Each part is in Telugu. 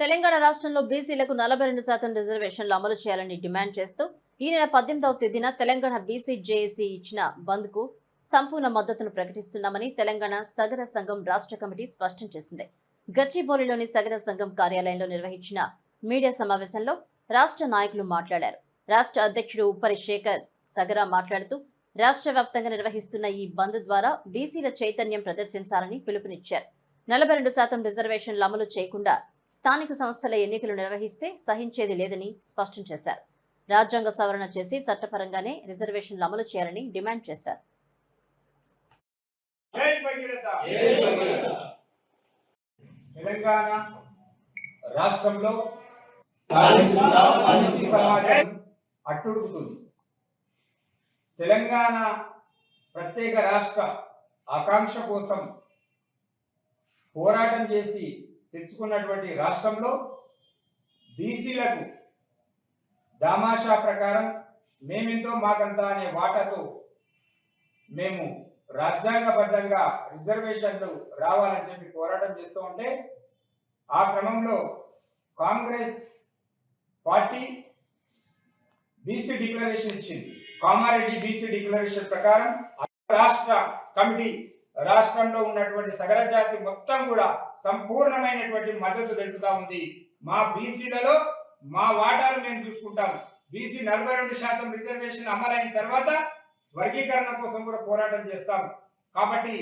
తెలంగాణ రాష్ట్రంలో బీసీలకు నలభై రెండు శాతం రిజర్వేషన్లు అమలు చేయాలని డిమాండ్ చేస్తూ ఈ నెల పద్దెనిమిదవ తేదీన తెలంగాణ బీసీ జేఏసీ ఇచ్చిన బంద్కు సంపూర్ణ మద్దతును ప్రకటిస్తున్నామని తెలంగాణ సగర సంఘం రాష్ట్ర కమిటీ స్పష్టం చేసింది. గచ్చిబౌలిలోని సగర సంఘం కార్యాలయంలో నిర్వహించిన మీడియా సమావేశంలో రాష్ట్ర నాయకులు మాట్లాడారు. రాష్ట్ర అధ్యక్షుడు ఉప్పరి శేఖర్ సగర మాట్లాడుతూ రాష్ట్ర వ్యాప్తంగా నిర్వహిస్తున్న ఈ బంద్ ద్వారా బీసీల చైతన్యం ప్రదర్శించాలని పిలుపునిచ్చారు. నలభై రెండు శాతం రిజర్వేషన్లు అమలు చేయకుండా స్థానిక సంస్థల ఎన్నికలు నిర్వహిస్తే సహించేది లేదని స్పష్టం చేశారు. రాజ్యాంగ సవరణ చేసి చట్టపరంగానే రిజర్వేషన్లు అమలు చేయాలని డిమాండ్ చేశారు. రాష్ట్రంలో. సమాజం అట్టుడుగుతుంది. తెలంగాణ ప్రత్యేక రాష్ట్ర ఆకాంక్ష కోసం పోరాటం చేసి తెచ్చుకున్నటువంటి రాష్ట్రంలో బీసీలకు దామాషా ప్రకారం మేమెంతో మాకంతా అనే వాటాతో మేము రాజ్యాంగబద్ధంగా రిజర్వేషన్లు రావాలని చెప్పి పోరాటం చేస్తూ ఉంటే ఆ క్రమంలో కాంగ్రెస్ పార్టీ బీసీ డిక్లరేషన్ ఇచ్చింది. కామారెడ్డి బీసీ డిక్లరేషన్ ప్రకారం రాష్ట్ర కమిటీ రాష్ట్రంలో ఉన్నటువంటి సగర జాతి మొత్తం కూడా సంపూర్ణమైనటువంటి మద్దతు తెలుపుతా ఉంది. మా బీసీలలో మా వాటాలు మేము చూసుకుంటాం బీసీ నలభై రెండు శాతం రిజర్వేషన్ అమలైన తర్వాత వర్గీకరణ కోసం కూడా పోరాటం చేస్తాం కాబట్టి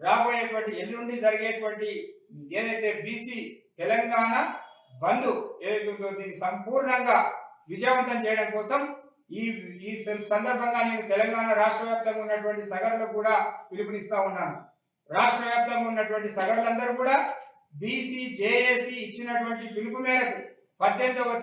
రాబోయేటువంటి ఎల్లుండి జరిగేటువంటి ఏదైతే బీసీ తెలంగాణ బంద్ ఏదైతే ఉందో దీన్ని సంపూర్ణంగా విజయవంతం చేయడం కోసం ఈ ఈ సందర్భంగా నేను తెలంగాణ రాష్ట్ర వ్యాప్తంగా ఉన్నటువంటి సగర్లకు కూడా పిలుపునిస్తా ఉన్నాను. రాష్ట్ర వ్యాప్తంగా ఉన్నటువంటి సగర్లందరూ కూడా బీసీ జేఏసీ ఇచ్చినటువంటి పిలుపు మేరకు పద్దెనిమిదవ